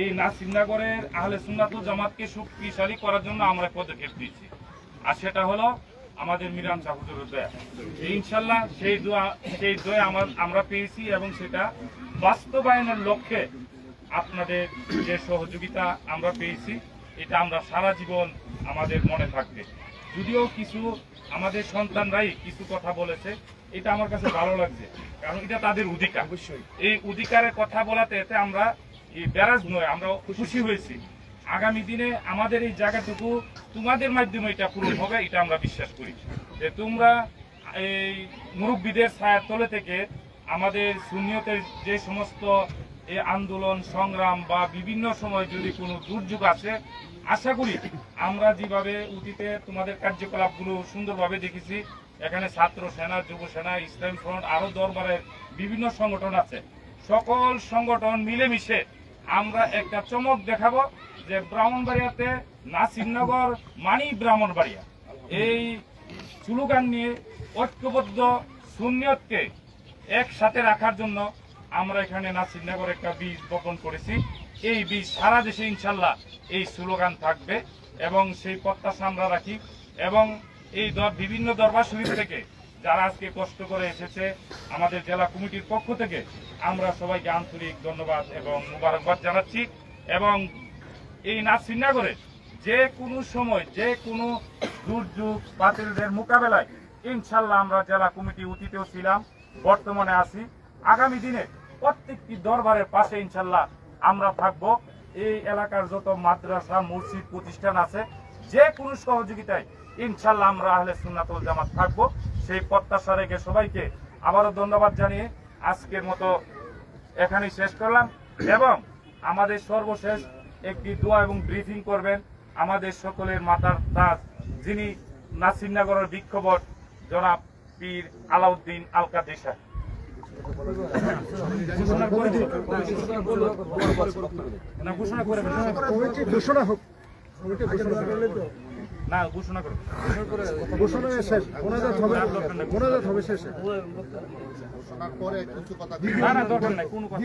এই নাসিরনগরের আহলে সুন্নাতুল জামাতকে শক্তিশালী করার জন্য আমরা পদক্ষেপ দিয়েছি আর সেটা হলো আমাদের মিরান সাহুজুরের দয়া। ইনশাল্লাহ সেই দোয়া সেই দোয়া আমার আমরা পেয়েছি এবং সেটা বাস্তবায়নের লক্ষ্যে আপনাদের যে সহযোগিতা আমরা পেয়েছি এটা আমরা সারা জীবন আমাদের মনে থাকবে। যদিও কিছু আমাদের সন্তানরাই কিছু কথা বলেছে এটা আমার কাছে ভালো লাগছে। কারণ এটা তাদের অধিকার। অবশ্যই। এই অধিকারের কথা বলাতে এতে আমরা ব্যারাজ নয়, আমরা খুশি হয়েছি। আগামী দিনে আমাদের এই জায়গাটুকু তোমাদের মাধ্যমে এটা পূরণ হবে, এটা আমরা বিশ্বাস করি। যে তোমরা এই মুরব্বীদের ছায়ার তলে থেকে আমাদের সুনিয়তের যে সমস্ত এই আন্দোলন, সংগ্রাম বা বিভিন্ন সময় যদি কোনো দুর্যোগ আসে, আশা করি আমরা যেভাবে অতীতে তোমাদের কার্যকলাপগুলো সুন্দরভাবে দেখেছি, এখানে ছাত্র সেনা, যুব সেনা, ইসলাম ফ্রন্ট, আরও দরবারের বিভিন্ন সংগঠন আছে। সকল সংগঠন মিলেমিশে আমরা একটা চমক দেখাবো যে ব্রাহ্মণবাড়িয়াতে নাসিরনগর মানি ব্রাহ্মণবাড়িয়া। এই স্লোগান নিয়ে ঐক্যবদ্ধ সুনিয়তকে একসাথে রাখার জন্য আমরা এখানে নাসিরনগর একটা বীজ বপন করেছি। এই বীজ সারা দেশে ইনশাল্লাহ এই স্লোগান থাকবে এবং সেই প্রত্যাশা আমরা রাখি এবং এই বিভিন্ন দরবার শরীফ থেকে যারা আজকে কষ্ট করে এসেছে, আমাদের জেলা কমিটির পক্ষ থেকে আমরা সবাইকে আন্তরিক ধন্যবাদ এবং মুবারকবাদ জানাচ্ছি এবং এই নাসিরনগরে যে কোনো সময়, যে কোনো দুর্যোগ, বাতিলদের মোকাবেলায় ইনশাল্লাহ আমরা জেলা কমিটি অতীতেও ছিলাম, বর্তমানে আছি। আগামী দিনে প্রত্যেকটি দরবারের পাশে ইনশাল্লাহ আমরা থাকব। এই এলাকার যত মাদ্রাসা, মসজিদ, প্রতিষ্ঠান আছে, যে কোনো সহযোগিতায় ইনশাল্লাহ আমরা আহলে সুন্নাতুল জামাত থাকব। সেই প্রত্যাশা রেখে সবাইকে আবারও ধন্যবাদ জানিয়ে আজকের মতো এখানেই শেষ করলাম। এবং আমাদের সর্বশেষ একটি দোয়া এবং ব্রিফিং করবেন আমাদের সকলের মাতার তাজ যিনি নাসিরনগরের বিক্ষোভট জনাব পীর আলাউদ্দিন আল কাদের সাহেব। ঘোষণা করে ঘোষণা করে ঘোষণা হোক। কমিটি ঘোষণা হোক। না ঘোষণা করে। ঘোষণা শেষ। মোনাজাত হবে মোনাজাত হবে শেষে। না না দরকার নাই কোনো কথা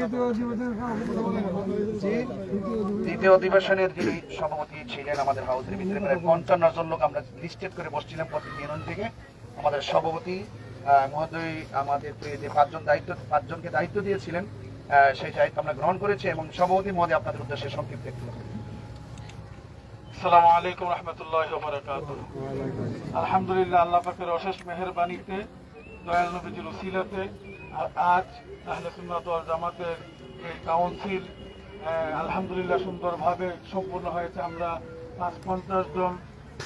দ্বিতীয় অধিবেশনের যিনি সভাপতি ছিলেন আমাদের হাউসের ভিতরে প্রায় পঞ্চান্ন জন লোক আমরা লিস্টেড করে বসছিলাম প্রতি ইউনিয়ন থেকে। আমাদের সভাপতি আহ, মহোদয় আমাদের যে পাঁচজন দায়িত্ব পাঁচজনকে দায়িত্ব দিয়েছিলেন আহ, সেই দায়িত্ব আমরা গ্রহণ করেছি এবং সভাপতি মহোদয় আপনাদের উদ্দেশ্যে সংক্ষিপ্ত একটু। আসসালামু আলাইকুম রহমতুল্লাহ আলহামদুলিল্লাহ, আল্লাহ পাকের অশেষ মেহরবানিতে, দয়াল নবীজির উসিলাতে আজ আহলে সুন্নাত জামাতের এই কাউন্সিল আলহামদুলিল্লাহ সুন্দরভাবে সম্পূর্ণ হয়েছে। আমরা পাঁচ পঞ্চাশ জন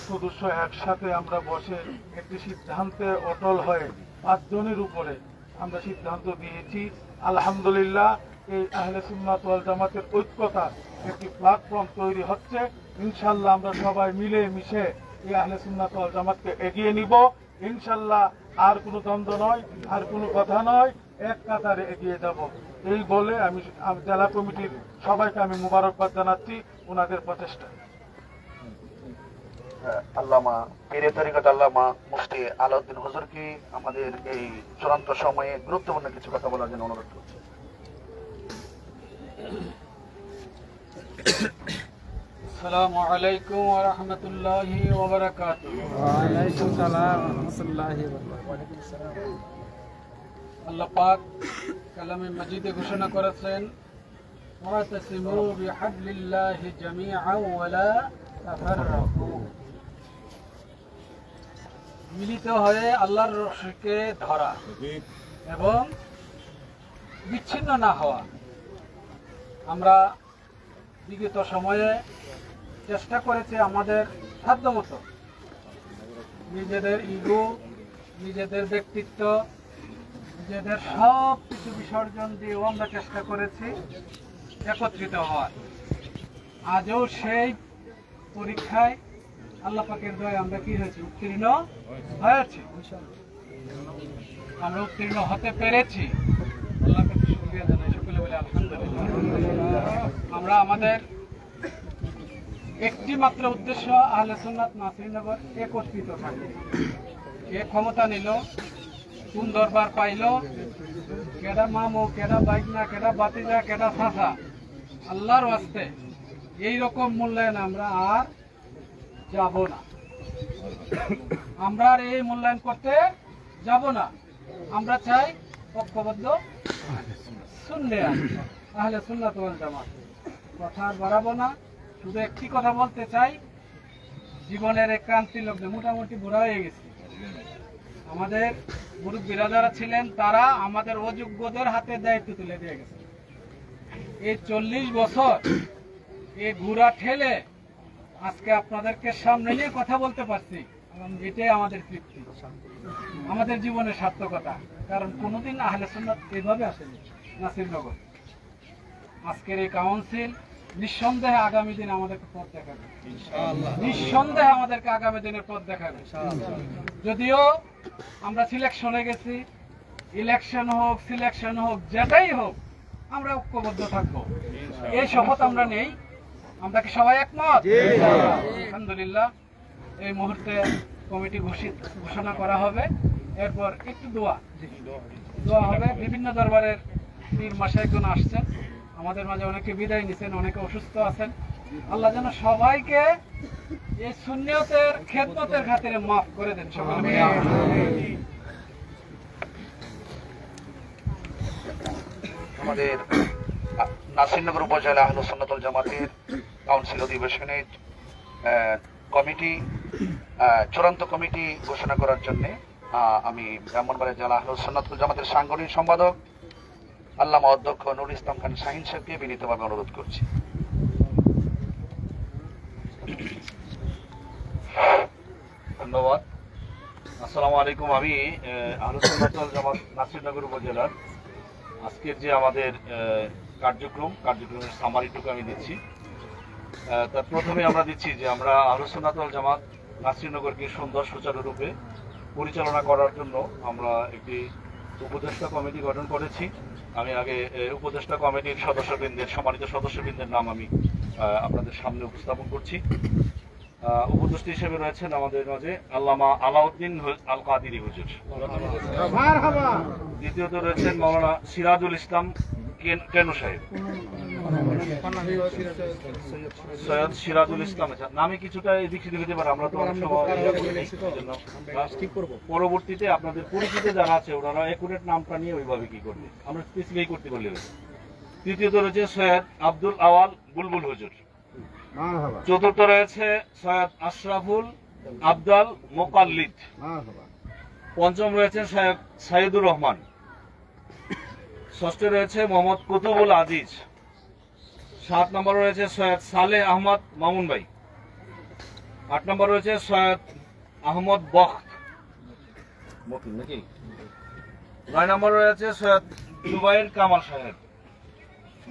সদস্য একসাথে আমরা বসে একটি সিদ্ধান্তে অটল হয়ে পাঁচজনের উপরে আমরা সিদ্ধান্ত দিয়েছি। আলহামদুলিল্লাহ, এই আহলে সুন্নাত জামাতের ঐক্যতা একটি প্ল্যাটফর্ম তৈরি হচ্ছে। ইনশাল্লাহ আমরা সবাই মিলে মিশে এই আহলে সুন্নাত জামাতকে এগিয়ে নিব। ইনশাল্লাহ আর কোনো দ্বন্দ্ব নয়, আর কোনো কথা নয়, এক কাতারে এগিয়ে যাব। এই বলে আমি জেলা কমিটির সবাইকে আমি মুবারকবাদ জানাচ্ছি ওনাদের প্রচেষ্টা আল্লামা পীরে তরিকত আল্লামা মুফতি আলাউদ্দিন হুজুর কি আমাদের এই চূড়ান্ত সময়ে গুরুত্বপূর্ণ কিছু কথা বলার জন্য অনুরোধ করছি রাহমাতুল্লাহি ওয়া বারাকাতুহু ওয়ালাইকুম সালাম রহমতুল্লাহ আল্লাহ পাক কালামে মাজিদে ঘোষণা করেছেন ওয়াতাসিমু বিহাবলিল্লাহি জামিআন ওয়া লা তাফাররাকু মিলিত হয়ে আল্লাহর রশিকে ধরা এবং বিচ্ছিন্ন না হওয়া। আমরা বিগত সময়ে চেষ্টা করেছি আমাদের সাধ্যমতো নিজেদের ইগো নিজেদের ব্যক্তিত্ব, নিজেদের সব কিছু বিসর্জন দিয়েও আমরা চেষ্টা করেছি একত্রিত হওয়ার। আজও সেই পরীক্ষায় আল্লাহ পাকের দয় আমরা কি হয়েছি? উত্তীর্ণ হয়েছি। আমরা উত্তীর্ণ হতে পেরেছি। আল্লাহ কাছে শুকরিয়া জানাই। সকলে বলে আলহামদুলিল্লাহ। আমরা আমাদের একটি মাত্র উদ্দেশ্য আহলে সুন্নাত নাসিরনগর একত্রিত থাকে কে ক্ষমতা নিল, কোন দরবার পাইল, কেডা মামু, কেডা বাইকনা, কেডা বাতিজা কেডা সাসা আল্লাহর ওয়াস্তে এই রকম মূল্যায়ন আমরা আর যাব না। আমরা আর এই মূল্যায়ন করতে যাব না। আমরা চাই ঐক্যবদ্ধ তাহলে সুন্নাত ওয়াল জামাত। কথা বাড়াবো না। শুধু একটি কথা বলতে চাই, জীবনের এক ক্রান্তি লগ্নে মোটামুটি বুড়া হয়ে গেছে। আমাদের মুরব্বীরা যারা ছিলেন, তারা আমাদের অযোগ্যদের হাতে দায়িত্ব তুলে দিয়ে গেছে। এই চল্লিশ বছর এই ঘোড়া ঠেলে আজকে আপনাদেরকে সামনে নিয়ে কথা বলতে পারছি। এটাই আমাদের তৃপ্তি। আমাদের জীবনের সার্থকতা। কারণ কোনোদিন আহলে সুন্নাত এইভাবে আসেনি। নাসিরনগর। আজকের এই কাউন্সিল নিঃসন্দেহে আগামী দিনে আমাদেরকে পথ দেখাবে। নিঃসন্দেহে আমাদেরকে আগামী দিনের পথ দেখাবে। যদিও আমরা সিলেকশনে গেছি ইলেকশন হোক সিলেকশন হোক যেটাই হোক আমরা ঐক্যবদ্ধ থাকব। এই শপথ আমরা নেই। আমরা কি সবাই একমত? আলহামদুলিল্লাহ এই মুহূর্তে কমিটি ঘোষিত ঘোষণা করা হবে। এরপর একটু দোয়া। দোয়া হবে। বিভিন্ন দরবারের পীর মাসাইগুন আসছেন। আমাদের মাঝে অনেকে বিদায় নিছেন অনেকে অসুস্থ আছেন। আল্লাহ যেন সবাইকে এই শূন্যতের খেদমতের খাতিরে মাফ করে দেন সকলে আমাদের নাসিরনগর উপজেলা আহলে সুন্নাতুল জামাতের কাউন্সিল অধিবেশনে আহ, কমিটি আহ, চূড়ান্ত কমিটি ঘোষণা করার জন্য আমি ব্রাহ্মণবাড়িয়া জেলা আহলে সুন্নাতুল জামাতের সাংগঠনিক সম্পাদক আল্লামা অধ্যক্ষ নুর ইসলাম খান শাহিন সাহেবকে বিনীতভাবে অনুরোধ করছি। ধন্যবাদ। আসসালামু আলাইকুম, আমি আলোচনাচল জামাত নাসিরনগর উপজেলার আজকের যে আমাদের কার্যক্রম, কার্যক্রমের সামারিটুকু আমি দিচ্ছি। তার প্রথমে আমরা দিচ্ছি যে আমরা আলোচনাতল জামাত নাসিরনগরকে সুন্দর সুচারুরূপে পরিচালনা করার জন্য আমরা একটি উপদেষ্টা কমিটি গঠন করেছি। আমি আগে উপদেষ্টা কমিটির সদস্যবৃন্দের সম্মানিত সদস্যবৃন্দের নাম আমি আহ, আপনাদের সামনে উপস্থাপন করছি। আহ, উপদেষ্টা হিসেবে রয়েছেন আমাদের মাঝে আল্লামা আলাউদ্দিন আল কাদির হুজুর। দ্বিতীয়ত রয়েছেন মৌলানা সিরাজুল ইসলাম কেন- সাহেব? সৈয়দ সিরাজুল ইসলাম। আচ্ছা, নামে কিছুটা এদিক সেদিক হতে পারে আমরা তো অনেক সময় ইয়ে পরবর্তীতে আপনাদের পরিচিত যারা আছে ওনারা একুরেট নামটা নিয়ে ওইভাবে কি করবে? আমরা স্পেসিফাই করতে পারলে তৃতীয়ত রয়েছে সৈয়দ আব্দুল আওয়াল বুলবুল হুজুর। চতুর্থ রয়েছে সৈয়দ আশরাফুল আবদাল মোকাল্লিদ। পঞ্চম রয়েছেন সৈয়দ সাইদুর রহমান। ষষ্ঠ রয়েছে মোহাম্মদ কুতুবুল আজিজ। সাত নম্বর রয়েছে সৈয়দ সালে আহমদ মামুন ভাই। আট নম্বর রয়েছে সৈয়দ আহমদ নাকি? নয় নম্বর রয়েছে সৈয়দ জুবাইর কামাল সাহেব।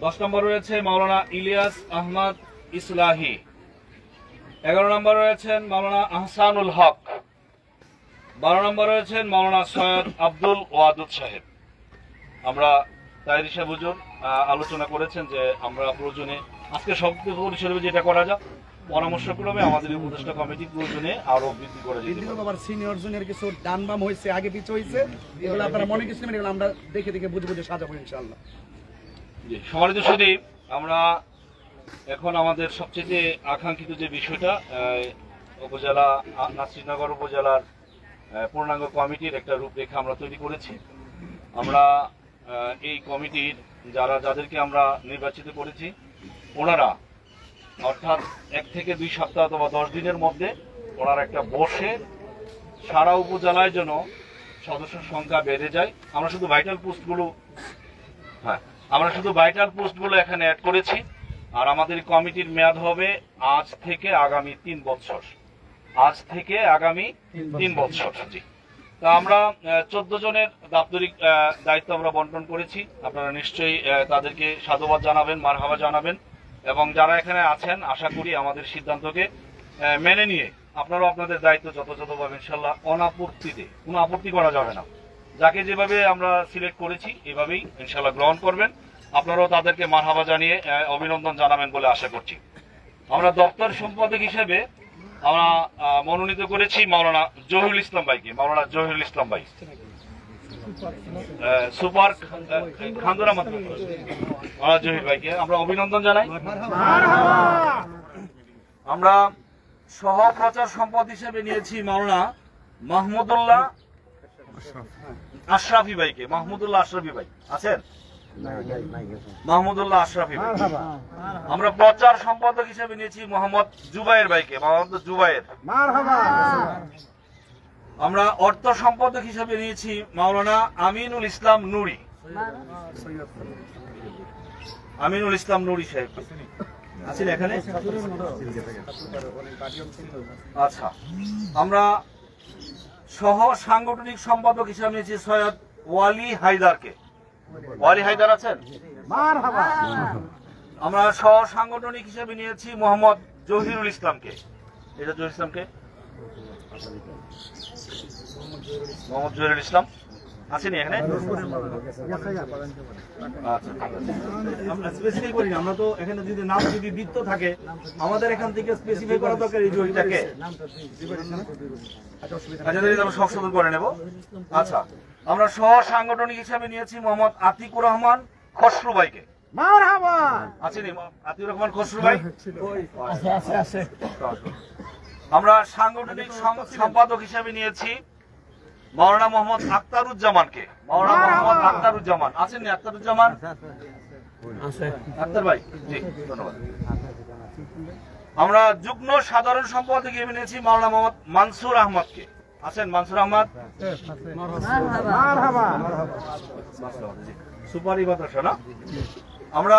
দশ নম্বর রয়েছে মাওলানা ইলিয়াস আহমদ ইসলাহি। এগারো নম্বর রয়েছেন মাওলানা আহসানুল হক। বারো নম্বর রয়েছেন মৌলানা সৈয়দ আব্দুল ওয়াদুদ সাহেব। আমরা তাইর সাহেব হুজুর আলোচনা করেছেন যে আমরা প্রয়োজনে আজকে সব পরিসরে যেটা করা যাক পরামর্শক্রমে আমাদের উপদেষ্টা কমিটি প্রয়োজনে আরও বৃদ্ধি করে যেতে বৃদ্ধি পারে। আবার সিনিয়র জুনিয়র কিছু ডান বাম হয়েছে আগে পিছু হয়েছে এগুলো আপনারা মনে কিছু নেবেন আমরা দেখে দেখে বুঝে বুঝে সাজাবো ইনশাআল্লাহ জি, সম্মানিত সুদীপ আমরা এখন আমাদের সবচেয়ে আকাঙ্ক্ষিত যে বিষয়টা উপজেলা নাসিরনগর উপজেলার পূর্ণাঙ্গ কমিটির একটা রূপরেখা আমরা তৈরি করেছি আমরা এই কমিটির যারা যাদেরকে আমরা নির্বাচিত করেছি ওনারা অর্থাৎ এক থেকে দুই সপ্তাহ অথবা দশ দিনের মধ্যে ওনারা একটা বসে সারা উপজেলায় যেন সদস্য সংখ্যা বেড়ে যায়। আমরা শুধু ভাইটাল পোস্টগুলো হ্যাঁ আমরা শুধু ভাইটাল পোস্টগুলো এখানে অ্যাড করেছি আর আমাদের কমিটির মেয়াদ হবে আজ থেকে আগামী তিন বছর। আজ থেকে আগামী তিন বছর জি। তা আমরা চোদ্দ জনের দাপ্তরিক দায়িত্ব আমরা বন্টন করেছি। আপনারা নিশ্চয়ই তাদেরকে সাধুবাদ জানাবেন, মারহাবা জানাবেন। এবং যারা এখানে আছেন, আশা করি আমাদের সিদ্ধান্তকে মেনে নিয়ে আপনারাও আপনাদের দায়িত্ব যথাযথভাবে ইনশাল্লাহ অনাপত্তিতে, কোনো আপত্তি করা যাবে না। যাকে যেভাবে আমরা সিলেক্ট করেছি, এভাবেই ইনশাল্লাহ গ্রহণ করবেন। আপনারাও তাদেরকে মারহাবা জানিয়ে অভিনন্দন জানাবেন বলে আশা করছি। আমরা দপ্তর সম্পাদক হিসেবে আমরা মনোনীত করেছি মাওলানা জহিরুল ইসলাম ভাইকে মাওলানা জহিরুল ইসলাম ভাই। সুপার খান্দুরা আহ, জহির ভাইকে আমরা অভিনন্দন জানাই। আমরা সহ প্রচার সম্পদ হিসেবে নিয়েছি মাওলানা মাহমুদুল্লাহ আশরাফি ভাইকে মাহমুদুল্লাহ আশরাফি ভাই। আছেন? মাহমুদুল্লাহ আশরাফি আমরা প্রচার সম্পাদক হিসেবে নিয়েছি মোহাম্মদ জুবাইর ভাইকে মোহাম্মদ জুবাইর। আমরা অর্থ সম্পাদক হিসেবে নিয়েছি মাওলানা আমিনুল ইসলাম নুরি। আমিনুল ইসলাম নুরি সাহেব। আছেন এখানে? আচ্ছা। আমরা সহ সাংগঠনিক সম্পাদক হিসেবে নিয়েছি সৈয়দ ওয়ালি হায়দারকে। ওয়ালি হায়দার আছেন? আমরা সহ সাংগঠনিক হিসেবে নিয়েছি মোহাম্মদ জহিরুল ইসলামকে। এটা জহিরুল ইসলামকে? মোহাম্মদ জহিরুল ইসলাম? আছেন এখানে? আচ্ছা আমরা স্পেসিফাই করি না আমরা তো এখানে যদি নাম যদি বৃত্ত থাকে আমাদের এখান থেকে স্পেসিফাই করা দরকার এই জহিটাকে আচ্ছা আমরা সংশোধন করে নেব। আচ্ছা আমরা সহ সাংগঠনিক হিসাবে নিয়েছি মোহাম্মদ আতিকুর রহমান খসরু ভাইকে। আছেন আতিকুর রহমান খসরু ভাই? আমরা সাংগঠনিক সম্পাদক হিসাবে নিয়েছি মাওলানা মোহাম্মদ আক্তারুজ্জামানকে। মাওলানা মোহাম্মদ আক্তারুজ্জামান। আছেন নি আক্তারুজ্জামান? আক্তার ভাই? জি ধন্যবাদ। আমরা যুগ্ম সাধারণ সম্পাদক হিসেবে নিয়েছি মাওলানা মোহাম্মদ মানসুর আহমদকে। আছেন মানসুর আহমদ? সুপার না? আমরা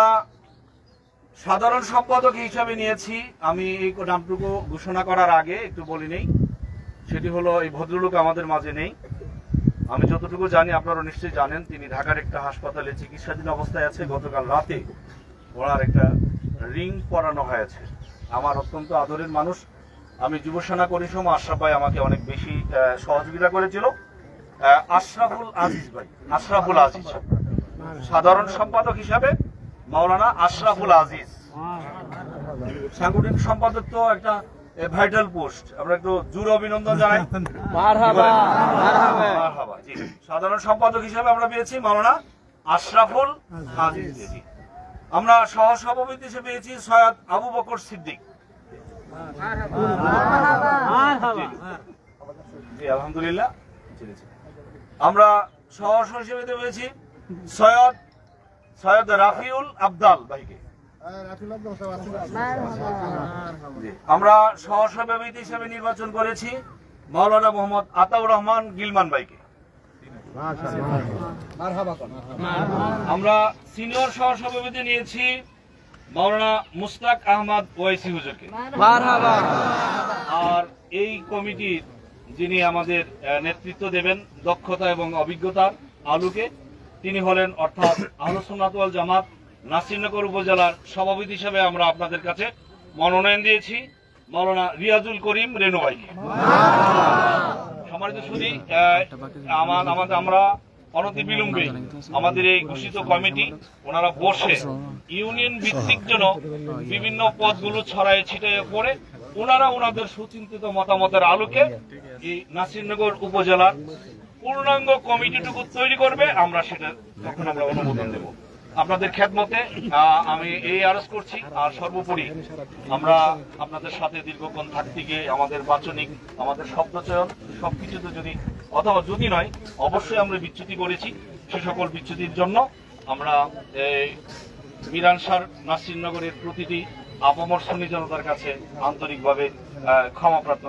সাধারণ সম্পাদক হিসাবে নিয়েছি। আমি এই নামটুকু ঘোষণা করার আগে একটু বলি নেই সেটি হলো এই ভদ্রলোক আমাদের মাঝে নেই। আমি যতটুকু জানি আপনারা নিশ্চয়ই জানেন তিনি ঢাকার একটা হাসপাতালে চিকিৎসাধীন অবস্থায় আছে। গতকাল রাতে ওনার একটা রিং পরানো হয়েছে। আমার অত্যন্ত আদরের মানুষ। আমি যুব সেনা করি সময় আশরাফ ভাই আমাকে অনেক বেশি সহযোগিতা করেছিল। আশরাফুল আজিজ ভাই আশরাফুল আজিজ। সাধারণ সম্পাদক হিসাবে মাওলানা আশরাফুল আজিজ। সাংগঠনিক সম্পাদক তো একটা ভাইটাল পোস্ট আমরা একটু জোর অভিনন্দন জানাই। সাধারণ সম্পাদক হিসাবে আমরা পেয়েছি মাওলানা আশরাফুল আজিজ। আমরা সহ সভাপতি হিসেবে পেয়েছি সৈয়দ আবু বকর সিদ্দিক। জি। আলহামদুলিল্লাহ। আমরা সহ হিসেবে পেয়েছি সৈয়দ সৈয়দ রাফিউল আবদাল ভাইকে। আমরা সহসভাপতি হিসেবে নির্বাচন করেছি মাওলানা মোহাম্মদ আতাউর রহমান গিলমান ভাইকে আমরা সিনিয়র সহসভাপতি নিয়েছি মাওলানা মুস্তাক আহমদ ওয়াইসি হুজুরকে। আর এই কমিটির যিনি আমাদের নেতৃত্ব দেবেন দক্ষতা এবং অভিজ্ঞতার আলোকে তিনি হলেন অর্থাৎ আহলসুন্নাত ওয়াল জামাত নাসিরনগর উপজেলার সভাপতি হিসেবে আমরা আপনাদের কাছে মনোনয়ন দিয়েছি মাওলানা রিয়াজুল করিম রেনু ভাইকে সম্মানিত শুধু আমার আমাদের আমরা অনতি বিলম্বে আমাদের এই ঘোষিত কমিটি ওনারা বসে ইউনিয়ন ভিত্তিক জন্য বিভিন্ন পদগুলো ছড়ায় ছিটিয়ে পড়ে ওনারা ওনাদের সুচিন্তিত মতামতের আলোকে এই নাসিরনগর উপজেলার পূর্ণাঙ্গ কমিটিটুকু তৈরি করবে। আমরা সেটা তখন আমরা অনুমোদন দেব। আপনাদের আহ, আমি এই আরজ করছি। আর সর্বোপরি আমরা আপনাদের সাথে দীর্ঘক্ষণ থাকতে গিয়ে আমাদের বাচনিক আমাদের শব্দচয়ন সবকিছুতে যদি অথবা যদি নয়, অবশ্যই আমরা বিচ্যুতি করেছি সে সকল বিচ্যুতির জন্য। আমরা এই মিরানসার নাসিরনগরের প্রতিটি আপামর জনতার কাছে আন্তরিকভাবে ক্ষমা প্রার্থনা